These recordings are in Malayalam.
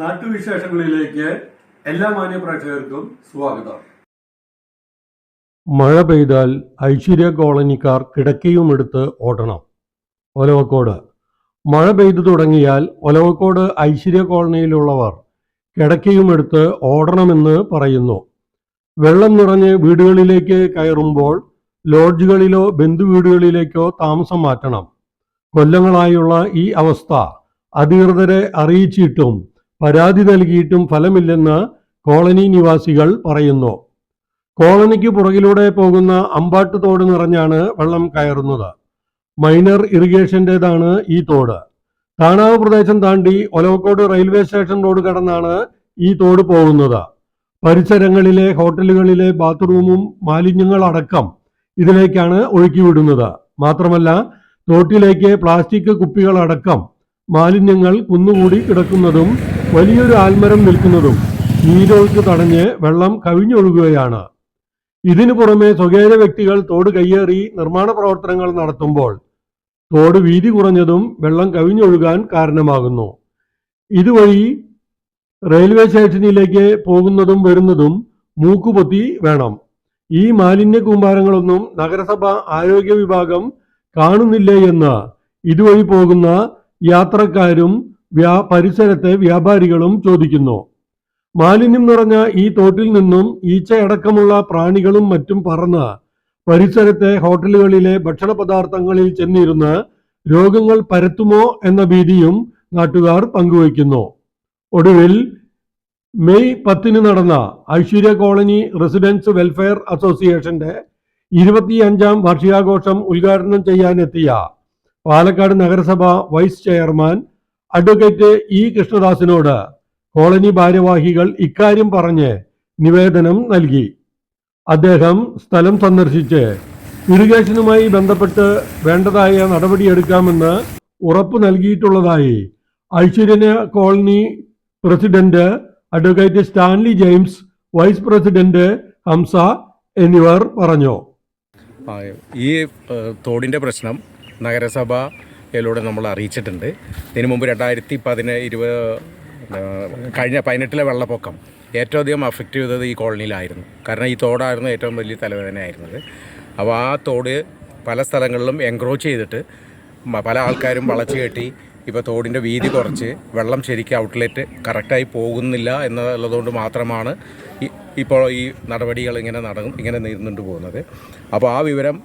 നാട്ടുവിശേഷങ്ങളിലേക്ക് എല്ലാ മാന്യ പ്രേക്ഷകർക്കും സ്വാഗതം. മഴ പെയ്താൽ ഐശ്വര്യ കോളനിക്കാർ കിടക്കയുമെടുത്ത് ഓടണം. ഒലവക്കോട്. മഴ പെയ്തു തുടങ്ങിയാൽ ഒലവക്കോട് ഐശ്വര്യ കോളനിയിലുള്ളവർ കിടക്കയുമെടുത്ത് ഓടണമെന്ന് പറയുന്നു. വെള്ളം നിറഞ്ഞ് വീടുകളിലേക്ക് കയറുമ്പോൾ ലോഡ്ജുകളിലോ ബന്ധുവീടുകളിലേക്കോ താമസം മാറ്റണം. കൊല്ലങ്ങളായുള്ള ഈ അവസ്ഥ അധികൃതരെ അറിയിച്ചിട്ടും പരാതി നൽകിയിട്ടും ഫലമില്ലെന്ന് കോളനി നിവാസികൾ പറയുന്നു. കോളനിക്ക് പുറകിലൂടെ പോകുന്ന അമ്പാട്ട് തോട് നിറഞ്ഞാണ് വെള്ളം കയറുന്നത്. മൈനർ ഇറിഗേഷന്റേതാണ് ഈ തോട്. താണാവ് പ്രദേശം താണ്ടി ഒലവക്കോട് റെയിൽവേ സ്റ്റേഷൻ റോഡ് കടന്നാണ് ഈ തോട് പോകുന്നത്. പരിസരങ്ങളിലെ ഹോട്ടലുകളിലെ ബാത്റൂമും മാലിന്യങ്ങളടക്കം ഇതിലേക്കാണ് ഒഴുക്കിവിടുന്നത്. മാത്രമല്ല തോട്ടിലേക്ക് പ്ലാസ്റ്റിക് കുപ്പികളടക്കം മാലിന്യങ്ങൾ കുന്നുകൂടി കിടക്കുന്നതും വലിയൊരു ആൽമരം നിൽക്കുന്നതും നീരൊഴുക്ക് തടഞ്ഞ് വെള്ളം കവിഞ്ഞൊഴുകുകയാണ്. ഇതിനു പുറമെ സ്വകാര്യ വ്യക്തികൾ തോട് കയ്യേറി നിർമ്മാണ പ്രവർത്തനങ്ങൾ നടത്തുമ്പോൾ തോട് വീതി കുറഞ്ഞതും വെള്ളം കവിഞ്ഞൊഴുകാൻ കാരണമാകുന്നു. ഇതുവഴി റെയിൽവേ സ്റ്റേഷനിലേക്ക് പോകുന്നതും വരുന്നതും മൂക്കുപൊത്തി വേണം. ഈ മാലിന്യ കൂമ്പാരങ്ങളൊന്നും നഗരസഭ ആരോഗ്യ വിഭാഗം കാണുന്നില്ലേ എന്ന് ഇതുവഴി പോകുന്ന യാത്രക്കാരും വ്യാ പരിസരത്തെ വ്യാപാരികളും ചോദിക്കുന്നു. മാലിന്യം നിറഞ്ഞ ഈ തോട്ടിൽ നിന്നും ഈച്ചയടക്കമുള്ള പ്രാണികളും മറ്റും പറന്ന് പരിസരത്തെ ഹോട്ടലുകളിലെ ഭക്ഷണ പദാർത്ഥങ്ങളിൽ ചെന്നിരുന്ന് രോഗങ്ങൾ പരത്തുമോ എന്ന ഭീതിയും നാട്ടുകാർ പങ്കുവയ്ക്കുന്നു. ഒടുവിൽ മെയ് പത്തിന് നടന്ന ഐശ്വര്യ കോളനി റെസിഡൻസ് വെൽഫെയർ അസോസിയേഷന്റെ ഇരുപത്തിയഞ്ചാം വാർഷികാഘോഷം ഉദ്ഘാടനം ചെയ്യാനെത്തിയ പാലക്കാട് നഗരസഭ വൈസ് ചെയർമാൻ അഡ്വക്കേറ്റ് ഇ കൃഷ്ണദാസിനോട് കോളനി ഭാരവാഹികൾ ഇക്കാര്യം പറഞ്ഞ് നിവേദനം നൽകി. അദ്ദേഹം സ്ഥലം സന്ദർശിച്ച് ഇറിഗേഷനുമായി ബന്ധപ്പെട്ട് വേണ്ടതായ നടപടിയെടുക്കാമെന്ന് ഉറപ്പ് നൽകിയിട്ടുള്ളതായി ഐശ്വര്യന colony president advocate Stanley James vice president Hamsa എന്നിവർ പറഞ്ഞു. ഈ തോടിന്റെ പ്രശ്നം നഗരസഭയിലൂടെ നമ്മൾ അറിയിച്ചിട്ടുണ്ട്. ഇതിനു മുമ്പ് രണ്ടായിരത്തി പതിന ഇരുപത് കഴിഞ്ഞ പതിനെട്ടിലെ വെള്ളപ്പൊക്കം ഏറ്റവും അധികം അഫക്റ്റ് ചെയ്തത് ഈ കോളനിയിലായിരുന്നു. കാരണം ഈ തോടായിരുന്നു ഏറ്റവും വലിയ തലവേദനയായിരുന്നത്. അപ്പോൾ ആ തോട് പല സ്ഥലങ്ങളിലും എൻക്രോച്ച് ചെയ്തിട്ട് പല ആൾക്കാരും വളച്ചു കെട്ടി ഇപ്പോൾ തോടിന്റെ വീതി കുറച്ച് വെള്ളം ശരിക്കും ഔട്ട്ലെറ്റ് കറക്റ്റായി പോകുന്നില്ല എന്നുള്ളതുകൊണ്ട് മാത്രമാണ് ഇപ്പോൾ ഈ നടപടികൾ ഇങ്ങനെ നടക്കും ഇങ്ങനെ നീർന്നുകൊണ്ട് പോകുന്നത്. അപ്പോൾ ആ വിവരം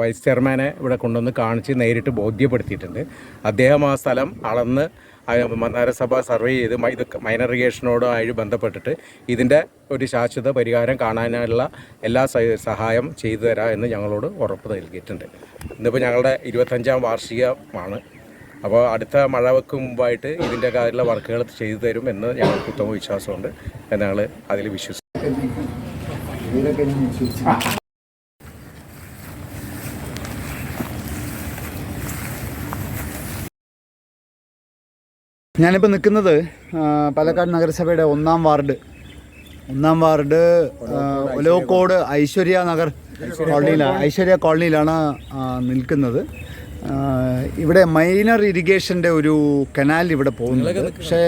വൈസ് ചെയർമാനെ ഇവിടെ കൊണ്ടുവന്ന് കാണിച്ച് നേരിട്ട് ബോധ്യപ്പെടുത്തിയിട്ടുണ്ട്. അദ്ദേഹം ആ സ്ഥലം അളന്ന് നഗരസഭ സർവേ ചെയ്ത് ഇത് മൈനർ ഇറിഗേഷനോടുമായി ബന്ധപ്പെട്ടിട്ട് ഇതിന്റെ ഒരു ശാശ്വത പരിഹാരം കാണാനുള്ള എല്ലാ സഹായം ചെയ്തു തരാം എന്ന് ഞങ്ങളോട് ഉറപ്പ് നൽകിയിട്ടുണ്ട്. ഇന്നിപ്പോൾ ഞങ്ങളുടെ ഇരുപത്തഞ്ചാം വാർഷികമാണ്. അപ്പോൾ അടുത്ത മഴവെക്ക് മുമ്പായിട്ട് ഇതിന്റെ കാര്യമുള്ള വർക്കുകൾ ചെയ്തു തരും എന്ന് ഞങ്ങൾക്ക് ഉത്തമ വിശ്വാസമുണ്ട് ഞങ്ങൾ അതിൽ വിശ്വസിക്കും ഞാനിപ്പോൾ നിൽക്കുന്നത് പാലക്കാട് നഗരസഭയുടെ ഒന്നാം വാർഡ്. ഒന്നാം വാർഡ് ഒലോക്കോട് ഐശ്വര്യ നഗർ കോളനിയിലാണ് ഐശ്വര്യ കോളനിയിലാണ് നിൽക്കുന്നത്. ഇവിടെ മൈനർ ഇറിഗേഷന്റെ ഒരു കനാൽ ഇവിടെ പോകുന്നുണ്ട്. പക്ഷേ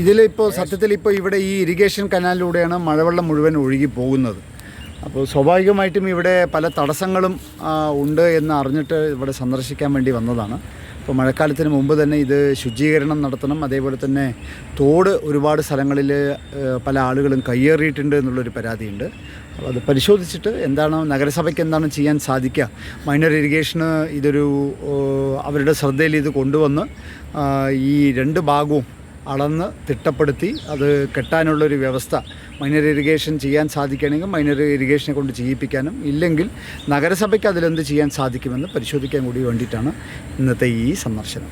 ഇതിലിപ്പോൾ സത്യത്തിൽ ഇപ്പോൾ ഇവിടെ ഈ ഇറിഗേഷൻ കനാലിലൂടെയാണ് മഴവെള്ളം മുഴുവൻ ഒഴുകി പോകുന്നത്. അപ്പോൾ സ്വാഭാവികമായിട്ടും ഇവിടെ പല തടസ്സങ്ങളും ഉണ്ട് എന്ന് അറിഞ്ഞിട്ട് ഇവിടെ സന്ദർശിക്കാൻ വേണ്ടി വന്നതാണ്. അപ്പോൾ മഴക്കാലത്തിന് മുമ്പ് തന്നെ ഇത് ശുചീകരണം നടത്തണം. അതേപോലെ തന്നെ തോട് ഒരുപാട് സ്ഥലങ്ങളിൽ പല ആളുകളും കയ്യേറിയിട്ടുണ്ട് എന്നുള്ളൊരു പരാതിയുണ്ട്. അത് പരിശോധിച്ചിട്ട് എന്താണ് നഗരസഭയ്ക്ക് എന്താണ് ചെയ്യാൻ സാധിക്കുക. മൈനർ ഇറിഗേഷന് ഇതൊരു അവരുടെ ശ്രദ്ധയിൽ ഇത് കൊണ്ടുവന്ന് ഈ രണ്ട് ഭാഗവും അളന്ന് തിട്ടപ്പെടുത്തി അത് കെട്ടാനുള്ളൊരു വ്യവസ്ഥ മൈനർ ഇറിഗേഷൻ ചെയ്യാൻ സാധിക്കുകയാണെങ്കിൽ മൈനർ ഇറിഗേഷനെ കൊണ്ട് ചെയ്യിപ്പിക്കാനും ഇല്ലെങ്കിൽ നഗരസഭയ്ക്ക് അതിലെന്ത് ചെയ്യാൻ സാധിക്കുമെന്ന് പരിശോധിക്കാൻ കൂടി വേണ്ടിയിട്ടാണ് ഇന്നത്തെ ഈ സന്ദർശനം.